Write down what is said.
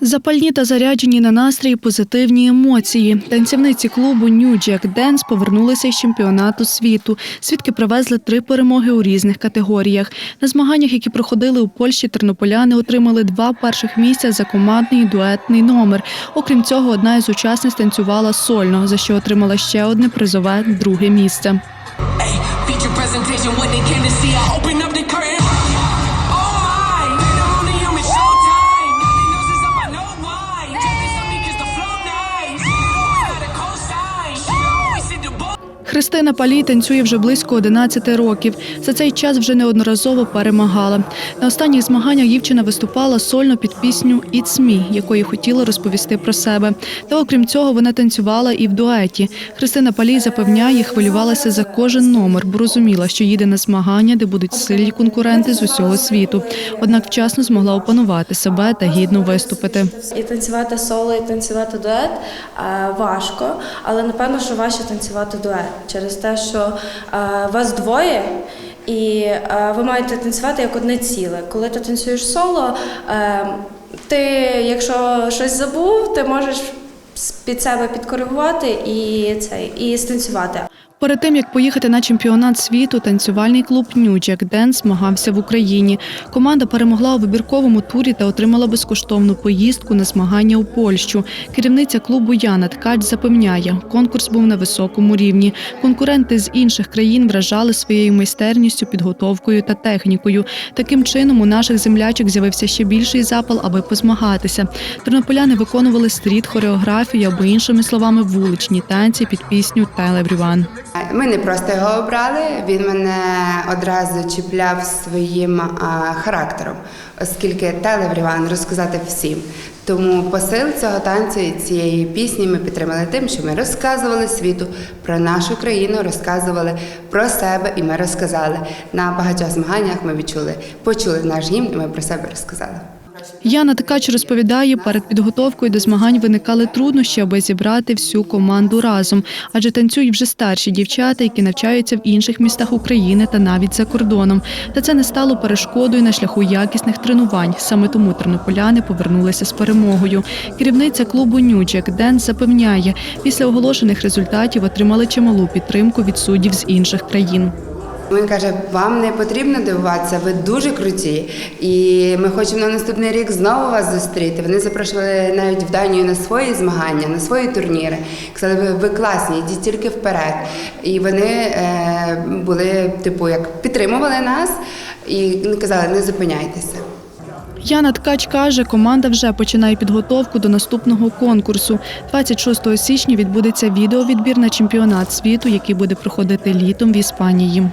Запальні та заряджені на настрій позитивні емоції. Танцівниці клубу New Jack Dance повернулися із чемпіонату світу. Свідки привезли три перемоги у різних категоріях. На змаганнях, які проходили у Польщі, тернополяни отримали два перших місця за командний дуетний номер. Окрім цього, одна із учасниць танцювала сольно, за що отримала ще одне призове друге місце. Presentation when they came to see. I open up the curtain. Христина Палій танцює вже близько 11 років. За цей час вже неодноразово перемагала. На останніх змаганнях дівчина виступала сольно під пісню «It's me», якою хотіла розповісти про себе. Та окрім цього, вона танцювала і в дуеті. Христина Палій запевняє, хвилювалася за кожен номер, бо розуміла, що їде на змагання, де будуть сильні конкуренти з усього світу. Однак вчасно змогла опанувати себе та гідно виступити. І танцювати соло, і танцювати дует е, важко, але напевно, що важче танцювати дует через те, що вас двоє. І ви маєте танцювати як одне ціле. Коли ти танцюєш соло, е, ти, якщо щось забув, ти можеш під себе підкоригувати і це і станцювати. Перед тим як поїхати на чемпіонат світу, танцювальний клуб Jack Dance змагався в Україні. Команда перемогла у вибірковому турі та отримала безкоштовну поїздку на змагання у Польщу. Керівниця клубу Яна Ткач запевняє, конкурс був на високому рівні. Конкуренти з інших країн вражали своєю майстерністю, підготовкою та технікою. Таким чином, у наших землячок з'явився ще більший запал, аби позмагатися. Тернополяни виконували стріт хореографію або іншими словами вуличні танці під пісню «Tell Everyone». Ми не просто його обрали, він мене одразу чіпляв своїм характером, оскільки телевріван розказати всім. Тому посил цього танцю і цієї пісні ми підтримали тим, що ми розказували світу про нашу країну, розказували про себе, і ми розказали на багатьох змаганнях. Ми відчули, почули наш гімн, і ми про себе розказали. Яна Ткач розповідає, перед підготовкою до змагань виникали труднощі, аби зібрати всю команду разом, адже танцюють вже старші дівчата, які навчаються в інших містах України та навіть за кордоном. Та це не стало перешкодою на шляху якісних тренувань. Саме тому тернополяни повернулися з перемогою. Керівниця клубу Нючек Ден запевняє, після оголошених результатів отримали чималу підтримку від суддів з інших країн. Він каже: вам не потрібно дивуватися, ви дуже круті. І ми хочемо на наступний рік знову вас зустріти. Вони запрошували навіть в Данію на свої змагання, на свої турніри. Казали, ви, класні, йдіть тільки вперед. І вони е, були, типу, як підтримували нас і казали, не зупиняйтеся. Яна Ткач каже, команда вже починає підготовку до наступного конкурсу. 26 січня відбудеться відеовідбір на чемпіонат світу, який буде проходити літом в Іспанії.